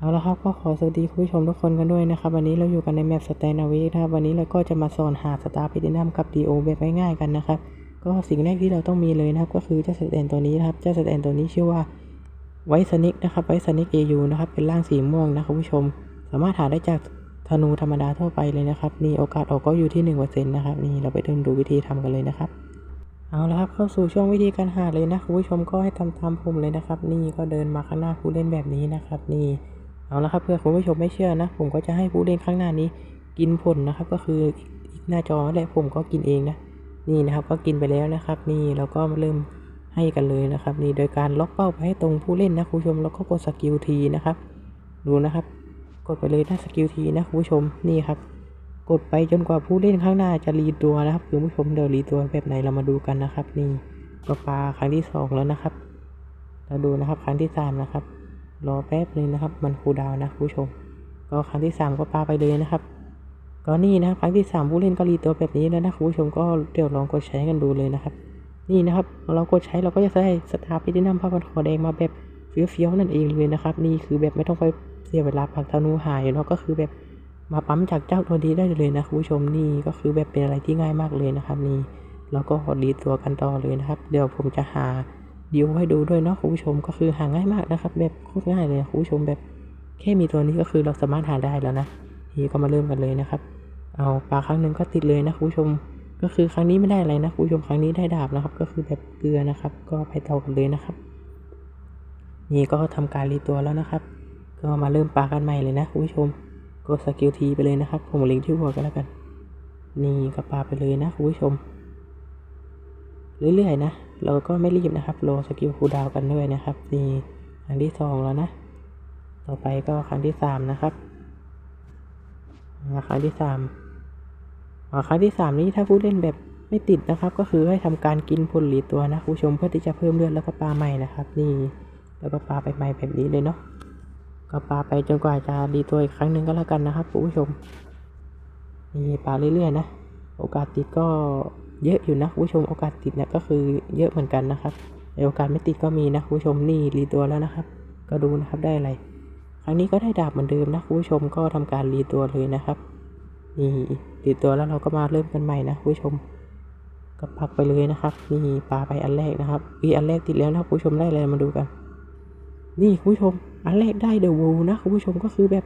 เอาละครับก็ขอสวัสดีคุณผู้ชมทุกคนกันด้วยนะครับ วันนี้เราอยู่กันในแมปสแตนนาวีนะครับวันนี้เราก็จะมาสอนหาสตาร์พิตินัมกับดีโอแบบง่ายๆกันนะครับ ก็สิ่งแรกที่เราต้องมีเลยนะครับ ก็คือเจ้าสแตนตัวนี้นะครับเจ้าสแตนตัวนี้ชื่อว่าไวสนิกนะครับไวสนิกเอยูนะครับเป็นร่างสีม่วงนะคุณผู้ชม สามารถหาได้จากธนูธรรมดาทั่วไปเลยนะครับนี่โอกาสออกก็อยู่ที่1%นะครับนี่เราไปเดินดูวิธีทำกันเลยนะครับเอาละครับเข้าสู่ช่วงวิธีการหาเลยนะคุณผู้ชมก็ให้ทำตามผมเลยนะครับ นี่ก็เดินมาข้างหน้าผู้เล่นแบบนี้นะครับ นี่ เอาละครับเพื่อคุณผู้ชมไม่เชื่อนะ ผมก็จะให้ผู้เล่นข้างหน้านี้ กินผลนะครับ ก็คืออีกหน้าจอและผมก็กินเองนะนี่นะครับก็กินไปแล้วนะครับ นี่เราก็มาเริ่มให้กันเลยนะครับ นี่โดยการล็อกเป้าไปให้ตรงผู้เล่นนะคุณผู้ชมแล้วก็กดสกิลทีนะครับ ดูนะครับ กดไปเลยนะสกิลทีนะคุณผู้ชมนี่ครับ กดไปจนกว่าผู้เล่นข้างหน้าจะรีตัวนะครับคุณผู้ชมเดี๋ยวรีตัวแบบไหนเรามาดูกันนะครับ นี่ก็ปลาครั้งที่สองแล้วนะครับเราดูนะครับครั้งที่สามนะครับ รอแป๊บนึงนะครับ มันคูดาวนะคุณผู้ชม ก็ครั้งที่สามก็ปลาไปเลยนะครับ ก็นี่นะครับครั้งที่สามผู้เล่นก็รีตัวแบบนี้แล้วนะคุณผู้ชมก็เดี๋ยวลองกดใช้กันดูเลยนะครับ นี่นะครับเรากดใช้เราก็จะได้สตาร์พิธีนัมผ้าพันคอแดงมาแบบเฟี้ยวๆนั่นเองเลยนะครับ นี่คือแบบไม่ต้องไปเสียเวลาปักธนูหายเนาะก็คือแบบมาปั๊มจากเจ้าตัวนี้ได้เลยนะคุณผู้ชมนี่ก็คือแบบเป็นอะไรที่ง่ายมากเลยนะครับ นี่เราก็รีตัวกันต่อเลยนะครับ เดี๋ยวผมจะหา ดิวให้ดูด้วยเนาะคุณผู้ชมก็คือหาง่ายมากนะครับ แบบโคตรง่ายเลยคุณผู้ชมแบบแค่มีตัวนี้ก็คือเราสามารถหาได้แล้วนะนี่ก็มาเริ่มกันเลยนะครับ เอาปลาครั้งหนึ่งก็ติดเลยนะคุณผู้ชม ก็คือครั้งนี้ไม่ได้อะไรนะคุณผู้ชมครั้งนี้ได้ดาบนะครับ ก็คือแบบเกลือนะครับ ก็ไปต่อกันเลยนะครับ นี่ก็ทำการรีตัวแล้วนะครับ ก็มาเริ่มปลากันใหม่เลยนะคุณผู้ชมกดสกิลทีไปเลยนะครับ ผมลิงก์ที่หัวกันแล้วกัน นี่ก็ปลาไปเลยนะคุณผู้ชม เรื่อยๆนะ เราก็ไม่รีบนะครับโลสกิลคูลดาวกันด้วยนะครับนี่ครั้งที่สองแล้วนะ ต่อไปก็ครั้งที่สามนะครับครั้งที่สามครั้งที่สามนี้ถ้าผู้เล่นแบบไม่ติดนะครับ ก็คือให้ทำการกินผลหลีตัวนะคุณผู้ชมเพื่อที่จะเพิ่มเลือดแล้วก็ปลาใหม่นะครับ นี่แล้วก็ปลาไปใหม่แบบนี้เลยเนาะก็ปลาไปจนกว่าจะดีตัวอีกครั้งหนึ่งก็แล้วกันนะครับคุณผู้ชมนี่ปาเรื่อยๆนะ โอกาสติดก็ เยอะอยู่นะผู้ชมโอกาสติดเนี่ยก็คือเยอะเหมือนกันนะครับโอกาสไม่ติดก็มีนะผู้ชมนี่รีตัวแล้วนะครับ ก็ดูนะครับได้อะไร ครั้งนี้ก็ได้ดาบเหมือนเดิมนะผู้ชมก็ทำการรีตัวเลยนะครับนี่รีตัวแล้วเราก็มาเริ่มกันใหม่นะผู้ชมก็พักไปเลยนะครับนี่ปลาไปอันแรกนะครับวีอันแรกติดแล้วนะผู้ชมได้อะไรมาดูกัน นี่ผู้ชม อันแรกได้เดอะวูนะผู้ชมก็คือแบบ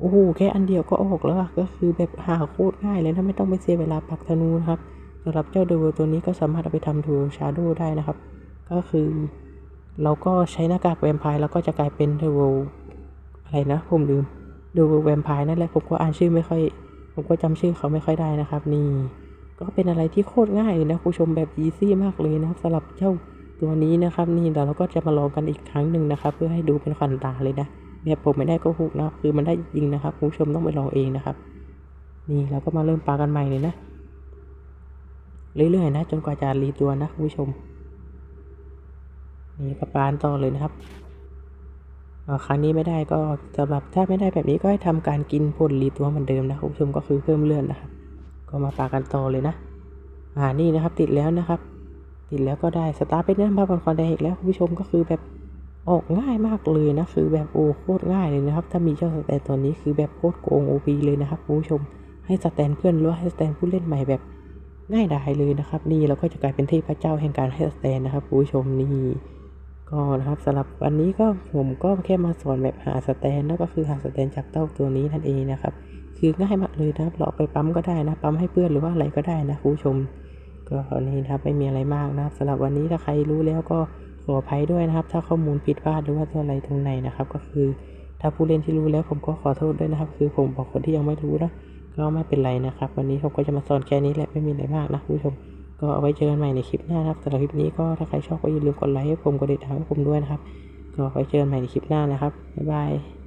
โอ้โหแค่อันเดียวก็ออกแล้วก็คือแบบหาโคตรง่ายเลยนะไม่ต้องไปเสียเวลาปักธนูนะครับำหรับเจ้าเดอะวูตัวนี้ก็สามารถเอาไปทำทูชาร์โดได้นะครับ ก็คือ เราก็ใช้หน้ากากแวมไพร์แล้วก็จะกลายเป็นเดอะวูอะไรนะผมลืมเดอะวูแวมไพร์นั่นแหละผมก็อ่านชื่อไม่ค่อย ผมก็จำชื่อเขาไม่ค่อยได้นะครับ นี่ ก็เป็นอะไรที่โคตรง่ายเลยนะคุณผู้ชมแบบอีซี่มากเลยนะครับสำหรับเจ้าตัวนี้นะครับ นี่เดี๋ยวเราก็จะมาลองกันอีกครั้งหนึ่งนะครับ เพื่อให้ดูเป็นขวัญตาเลยนะแบบผมไม่ได้ก็หุกนะคือมันได้จริงนะครับคุณผู้ชมต้องไปลองเองนะครับ นี่เราก็มาเริ่มปลากันใหม่เลยนะ เรื่อยๆนะ จนกว่าจะรีตัวนะคุณผู้ชม นี่ก็ปานต่อเลยนะครับครั้งนี้ไม่ได้ก็สำหรับถ้าไม่ได้แบบนี้ก็ให้ทำการกินผลรีตัวเหมือนเดิมนะคุณผู้ชมก็คือเพิ่มเลือดนะครับก็มาปากันต่อเลยนะ อ่านี่นะครับติดแล้วนะครับ ติดแล้วก็ได้สตาร์เป็นน้ำผ้าพันคอแดงอีกแล้วคุณผู้ชมก็คือแบบออกง่ายมากเลยนะคือแบบโอ้โคตรง่ายเลยนะครับ ถ้ามีเจ้าสแตนตัวนี้คือแบบโคตรโกงโอพีเลยนะครับคุณผู้ชม ให้สแตนเพื่อนหรือว่าให้สแตนผู้เล่นใหม่แบบ ง่ายดายเลยนะครับ นี่เราก็จะกลายเป็นเทพเจ้าแห่งการให้สแตนนะครับผู้ชมนี่ก็นะครับสำหรับวันนี้ก็ผมก็แค่มาสอนแบบหาสแตนแล้วก็คือหาสแตนจากเต้าตัวนี้นั่นเองนะครับ คือง่ายมากเลยนะครับเราไปปั๊มก็ได้นะปั๊มให้เพื่อนหรือว่าอะไรก็ได้นะผู้ชม ก็นี่นะครับไม่มีอะไรมากนะครับสำหรับวันนี้ถ้าใครรู้แล้วก็ขออภัยด้วยนะครับ ถ้าข้อมูลผิดพลาดหรือว่าตัวอะไรตรงไหนนะครับ ก็คือถ้าผู้เล่นที่รู้แล้วผมก็ขอโทษด้วยนะครับ คือผมบอกคนที่ยังไม่รู้นะ ก็ไม่เป็นไรนะครับ วันนี้ผมก็จะมาสอนแค่นี้แหละไม่มีอะไรมากนะคุณผู้ชม ก็เอาไว้เจอกันใหม่ในคลิปหน้านะครับสำหรับคลิปนี้ก็ถ้าใครชอบก็อย่าลืมกดไลค์ให้ผมกดติดตามให้ผมด้วยนะครับ ก็ไว้เจอกันใหม่ในคลิปหน้านะครับบ๊ายบาย